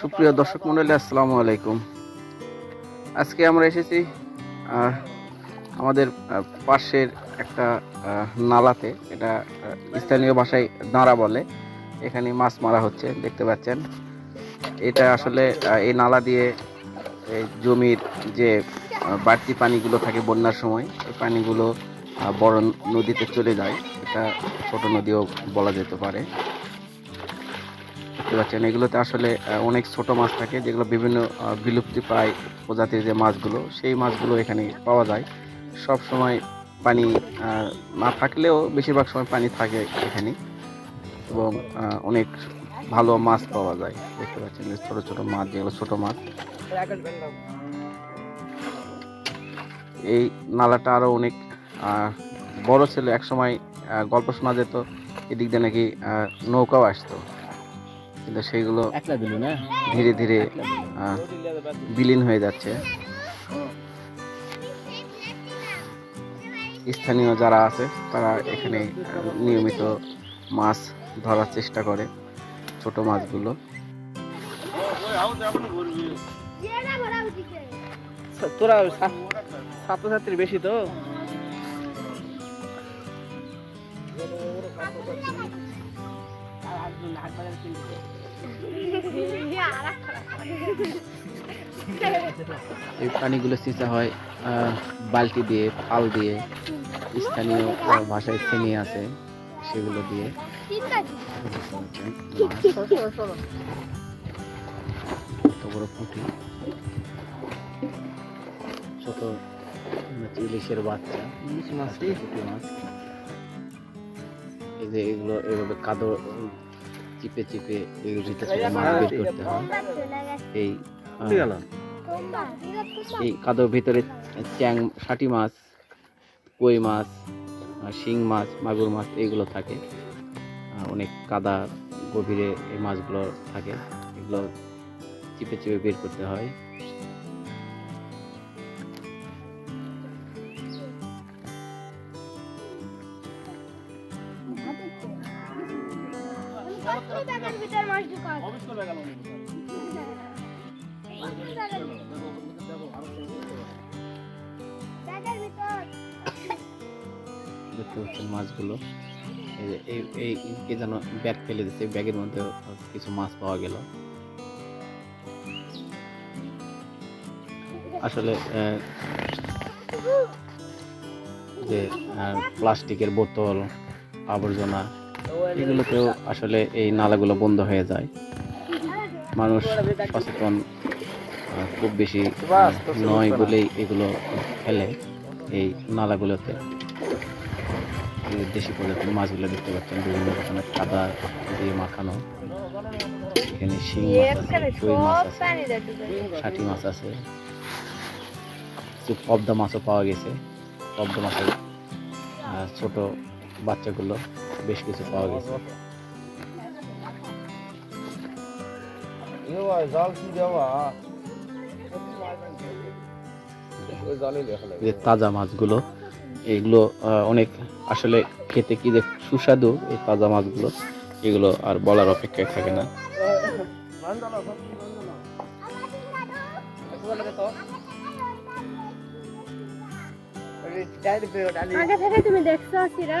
সুপ্রিয় দর্শক মন্ডলী আসসালামু আলাইকুম। আজকে আমরা এসেছি আমাদের পাশের একটা নালাতে, এটা স্থানীয় ভাষায় দাঁড়া বলে। এখানে মাছ মারা হচ্ছে, দেখতে পাচ্ছেন। এটা আসলে এই নালা দিয়ে এই জমির যে বাড়তি পানিগুলো থাকে বন্যার সময়, এই পানিগুলো বড় নদীতে চলে যায়। এটা ছোট নদীও বলা যেতে পারে। দেখতে পাচ্ছেন। এগুলোতে আসলে অনেক ছোট মাছ থাকে, যেগুলো বিভিন্ন বিলুপ্তি প্রায় প্রজাতির যে মাছগুলো, সেই মাছগুলো এখানে পাওয়া যায়। সব সময় পানি না থাকলেও বেশিরভাগ সময় পানি থাকে এখানে এবং অনেক ভালো মাছ পাওয়া যায়। দেখতে পাচ্ছেন ছোট ছোট মাছ, যেগুলো ছোট মাছ। এই নালাটা আরও অনেক বড় ছিল। এক সময় গল্প শোনা যেত, এদিক দিয়ে নাকি নৌকাও আসতো। কিন্তু সেইগুলো ধীরে ধীরে বিলীন হয়ে যাচ্ছে। স্থানীয় যারা আছে তারা এখানে নিয়মিত মাছ ধরার চেষ্টা করে ছোট মাছগুলো। তোরা ছাত্রছাত্রী বেশি তো? এই পানিগুলো সিঁচা হয় বালতি দিয়ে পাল দিয়ে স্থানীয় ভাষায় থেনি আছে সেগুলো দিয়ে। বড় পুঁটি ছোট ইলিশের বাচ্চা। ইলিশ মাছ এই যে এগুলো এভাবে কাদো চিপে চিপে থেকে মাছ বের করতে হয়। এই এই কাদোর ভিতরে চ্যাং ষাটি মাছ কই মাছ শিং মাছ মাগুর মাছ এইগুলো থাকে। অনেক কাদা গভীরে এই মাছগুলো থাকে। এগুলো চিপে চিপে বের করতে হয়। দেখতে পাচ্ছেন মাছগুলো। এই এই যেন ব্যাগ ফেলে দিচ্ছে ব্যাগের মধ্যে কিছু মাছ পাওয়া গেল। আসলে যে প্লাস্টিকের বোতল, আবর্জনা এগুলোতেও আসলে এই নালাগুলো বন্ধ হয়ে যায়। মানুষ সচেতন খুব বেশি নয় বলেই এগুলো ফেলে এই নালাগুলোতে। দেশি প্রজাতির মাছগুলো দেখতে পাচ্ছেন বিভিন্ন রকমের কাদা দিয়ে মাখানো। এখানে শিং মাছ আছে ষাটি মাছ আছে কিছু পদ্মা মাছও পাওয়া গেছে। পদ্মা মাছের ছোট বাচ্চাগুলো বেশ কিছু পাওয়া গেছে। এই যে তাজা মাছগুলো এগুলো অনেক আসলে খেতে কি যে সুস্বাদু এই তাজা মাছগুলো এগুলো আর বলার অপেক্ষায় থাকে না। আগে থেকে তুমি দেখছ সিরা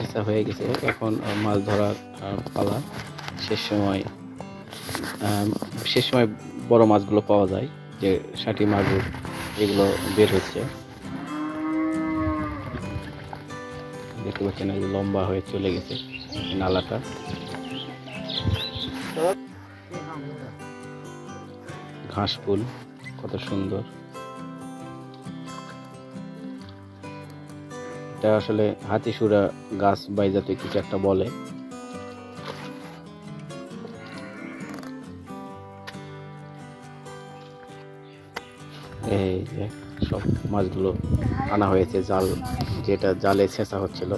চেষ্টা হয়ে গেছে। এখন মাছ ধরার পালা শেষ সময় শেষ সময় বড় মাছগুলো পাওয়া যায়, যে ষাটি মাগুর, এগুলো বের হচ্ছে। দেখতে পাচ্ছেন লম্বা হয়ে চলে গেছে নালাটা। ঘাস ফুল, কত সুন্দর। এটা আসলে হাতিসুরা গাছ বাইজাতে কিছু একটা বলে। এই যে সব মাছগুলো আনা হয়েছে জাল যেটা জালে ছেঁচা হচ্ছিল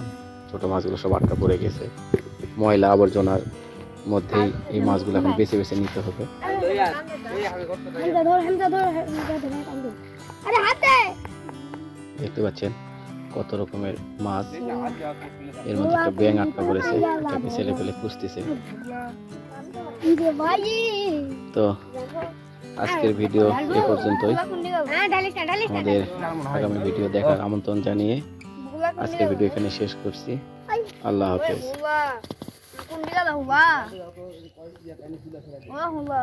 ছোট মাছগুলো সব আটকা পড়ে গেছে। ময়লা আবর্জনার মধ্যেই এই মাছগুলো এখন বেছে বেছে নিতে হবে। দেখতে পাচ্ছেন? কত রকমের মাছ এর মধ্যে একটা ব্যাং আটকা পড়েছে এটাকে ছেলে পেলে খুঁজতেছে। তো আজকের ভিডিও এ পর্যন্তই। হ্যাঁ আমাদের আগামী ভিডিও দেখার আমন্ত্রণ জানিয়ে আজকের ভিডিও এখানে শেষ করছি। আল্লাহ হাফেজ। কোন দিকে হুয়া হুয়া